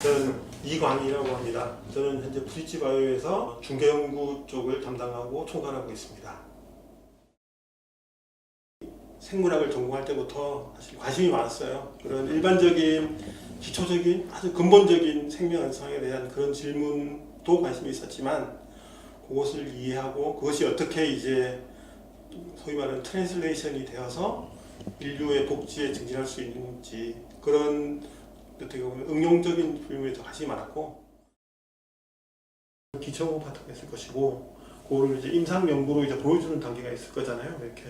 저는 이광이라고 합니다. 저는 현재 브릿지 바이오에서 중개 연구 쪽을 담당하고 총괄하고 있습니다. 생물학을 전공할 때부터 사실 관심이 많았어요. 그런 일반적인 기초적인 아주 근본적인 생명 현상에 대한 그런 질문도 관심이 있었지만 그것을 이해하고 그것이 어떻게 이제 소위 말하는 트랜슬레이션이 되어서 인류의 복지에 증진할 수 있는지 그런 어떻게 보면 응용적인 더 관심이 많았고 기초 파트가 있을 것이고 그거를 이제 임상 연구로 이제 보여주는 단계가 있을 거잖아요 이렇게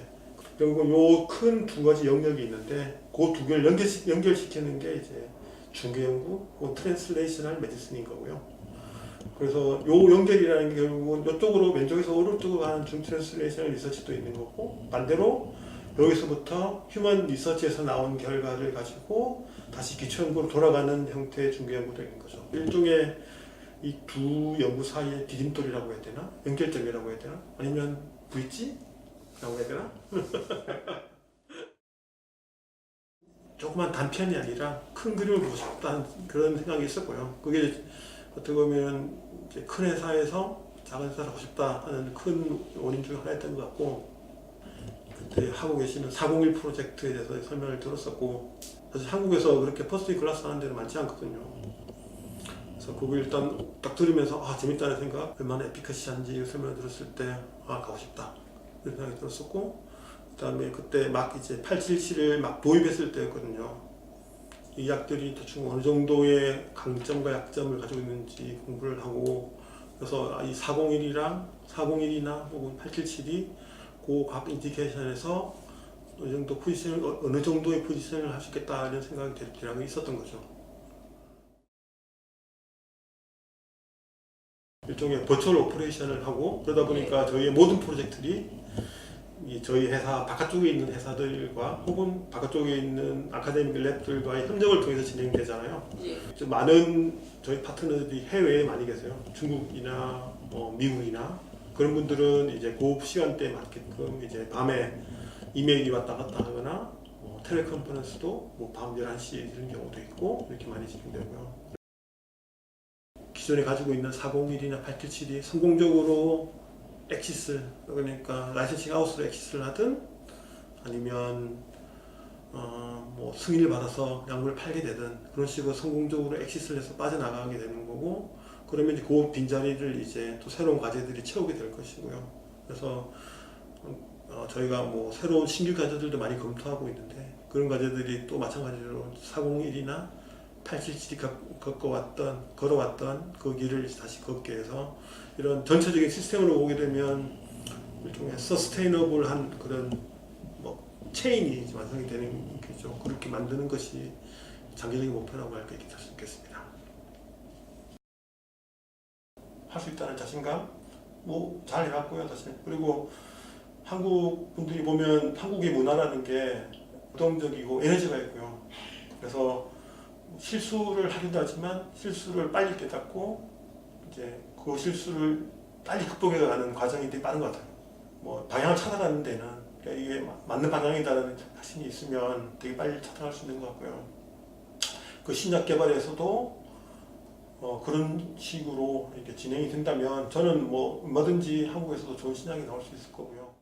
그리고 요큰 두 가지 영역이 있는데 그 두 개를 연결 연결시키는 게 이제 중개 연구, 그 트랜슬레이셔널 메디슨인 거고요. 그래서 요 연결이라는 게 결국은 이쪽으로 왼쪽에서 오른쪽으로 가는 중 트랜슬레이셔널 리서치도 있는 거고 반대로 여기서부터 휴먼 리서치에서 나온 결과를 가지고 다시 기초 연구로 돌아가는 형태의 중개 있는 거죠. 일종의 이 두 연구 사이의 디딤돌이라고 해야 되나? 연결점이라고 해야 되나? 아니면 브릿지라고 해야 되나? 조그만 단편이 아니라 큰 그림을 보고 싶다는 그런 생각이 있었고요. 그게 어떻게 보면 큰 회사에서 작은 회사를 하고 싶다 하는 큰 원인 중에 하나였던 것 같고 하고 계시는 401 프로젝트에 대해서 설명을 들었었고 사실 한국에서 그렇게 퍼스트 클래스 하는 데는 많지 않거든요. 그래서 그거 일단 딱 들으면서 아 재밌다는 생각, 얼마나 에피커시한지 설명을 들었을 때 아 가고 싶다 이런 생각이 들었었고 그 다음에 그때 막 이제 877을 막 도입했을 때였거든요. 이 약들이 대충 어느 정도의 강점과 약점을 가지고 있는지 공부를 하고 그래서 이 401이랑 401이나 혹은 877이 그각 인디케이션에서 어느 정도 포지션을 어- 어느 정도의 포지션을 할수 있겠다 이런 생각이 들- 들하고 있었던 거죠. 일종의 버추얼 오퍼레이션을 하고 그러다 보니까 저희의 모든 프로젝트들이 이 저희 회사 바깥쪽에 있는 회사들과 혹은 바깥쪽에 있는 아카데믹 랩들과의 협력을 통해서 진행되잖아요. 예. 좀 많은 저희 파트너들이 해외에 많이 계세요. 중국이나 뭐 미국이나 그런 분들은 이제 그 시간대에 맞게끔 이제 밤에 이메일이 왔다 갔다 하거나 뭐 텔레컨퍼런스도 뭐 밤 11시 이런 경우도 있고 이렇게 많이 진행되고요. 기존에 가지고 있는 401이나 877이 성공적으로 엑시스 그러니까 라이센싱 아웃으로 엑시스를 하든 아니면 어, 뭐 승인을 받아서 약물을 팔게 되든 그런 식으로 성공적으로 엑시스를 해서 빠져나가게 되는 거고 그러면 이제 그 빈자리를 이제 또 새로운 과제들이 채우게 될 것이고요. 그래서 어, 저희가 뭐 새로운 신규 과제들도 많이 검토하고 있는데 그런 과제들이 또 마찬가지로 401이나 877이 겪어왔던 걸어왔던 그 길을 다시 걷게 해서 이런 전체적인 시스템으로 보게 되면 일종의 서스테이너블한 그런 뭐 체인이 완성이 되는 거죠. 그렇게 만드는 것이 장기적인 목표라고 할수 있겠습니다. 할 수 있다는 자신감, 뭐 잘 해왔고요, 사실. 그리고 한국 분들이 보면 한국의 문화라는 게 부동적이고 에너지가 있고요. 그래서 실수를 하기도 하지만 실수를 빨리 깨닫고 이제 그 실수를 빨리 극복해 가는 과정이 되게 빠른 것 같아요. 뭐 방향을 찾아가는 데는 그러니까 이게 마- 맞는 방향이다라는 자신이 있으면 되게 빨리 찾아갈 수 있는 것 같고요. 그 신약 개발에서도 어, 그런 식으로 이렇게 진행이 된다면 저는 뭐 얼마든지 한국에서도 좋은 신약이 나올 수 있을 거고요.